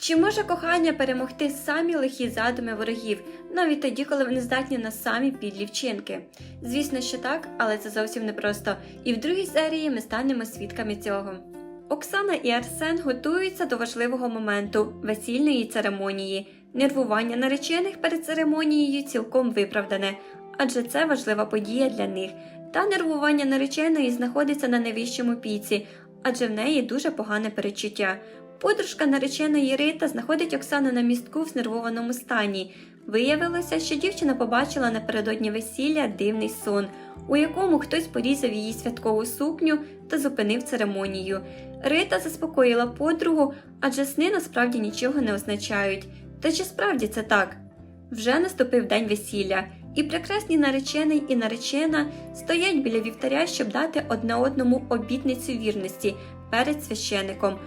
Чи може кохання перемогти самі лихі задуми ворогів, навіть тоді, коли вони здатні на самі підлі вчинки? Звісно, що так, але це зовсім непросто. І в другій серії ми станемо свідками цього. Оксана і Арсен готуються до важливого моменту весільної церемонії. Нервування наречених перед церемонією цілком виправдане, адже це важлива подія для них. Та нервування нареченої знаходиться на найвищому піці, адже в неї дуже погане перечуття. Подружка нареченої Рита знаходить Оксану на містку в знервованому стані. Виявилося, що дівчина побачила напередодні весілля дивний сон, у якому хтось порізав її святкову сукню та зупинив церемонію. Рита заспокоїла подругу, адже сни насправді нічого не означають. Та чи справді це так? Вже наступив день весілля, і прекрасні наречений і наречена стоять біля вівтаря, щоб дати одне одному обітницю вірності перед священиком.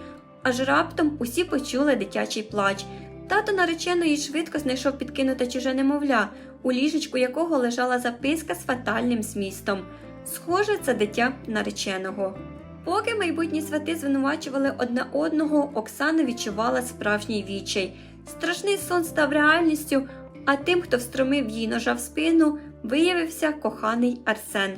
Аж раптом усі почули дитячий плач. Тато нареченої швидко знайшов підкинуте чуже немовля, у ліжечку якого лежала записка з фатальним змістом. Схоже, це дитя нареченого. Поки майбутні свати звинувачували одне одного, Оксана відчувала справжній відчай. Страшний сон став реальністю, а тим, хто встромив їй ножа в спину, виявився коханий Арсен.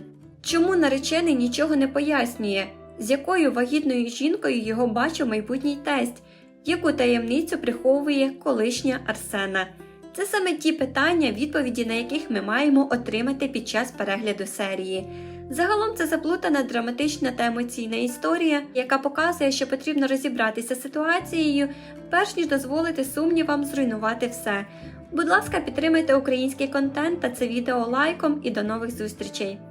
Чому наречений нічого не пояснює, з якою вагітною жінкою його бачив майбутній тесть, яку таємницю приховує колишня Арсена. Це саме ті питання, відповіді на яких ми маємо отримати під час перегляду серії. Загалом це заплутана драматична та емоційна історія, яка показує, що потрібно розібратися з ситуацією, перш ніж дозволити сумнівам зруйнувати все. Будь ласка, підтримайте український контент та це відео лайком і до нових зустрічей!